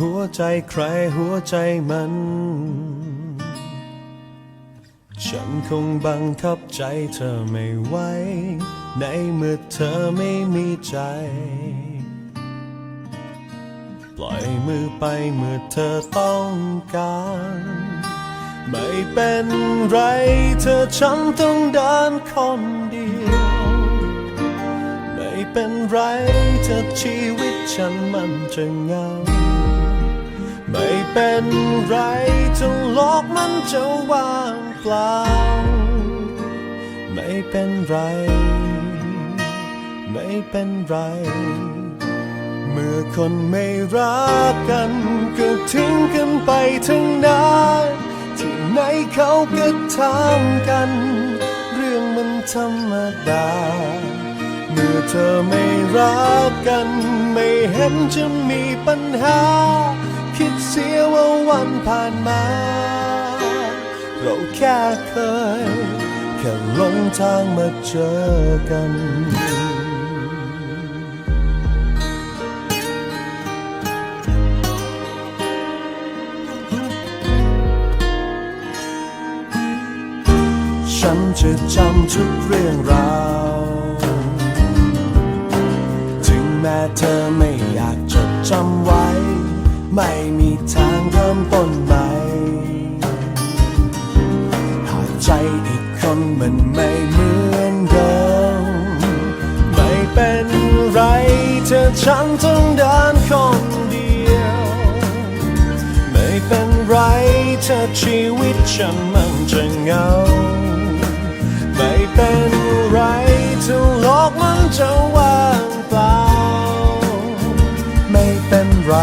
หัวใจใครหัวใจมัน ฉันคงบังคับใจเธอไม่ไหวในเมื่อเธอไม่มีใจ ปล่อยมือไปเมื่อเธอต้องการ ไม่เป็นไรเธอฉันต้องเดินคนเดียว ไม่เป็นไรเธอชีวิตฉันมันจะเงา ไม่เป็นไรจะโลกมันจะว่างเปล่า ไม่เป็นไร ไม่เป็นไร เมื่อคนไม่รักกันก็ทิ้งกันไปทั้งนั้นที่ไหนเขาก็ทำกัน เรื่องมันธรรมดา เมื่อเธอไม่รักกัน ไม่เห็นจะมีปัญหา วันผ่านมา เราแค่เคย แค่หลงทางมาเจอกันฉันจะจำทุกเรื่องราว ถึงแม้เธอไม่อยากจดจำไว้ ไม่มีทางเริ่มต้นใหม่ หากใจอีกคนมันไม่เหมือนเดิม ไม่เป็นไรเธอฉันต้องเดินคนเดียว ไม่เป็นไรเธอชีวิตฉันมันจะเหงา ไม่เป็นไรถ้าโลกมันจะว่างเปล่า ไม่เป็นไร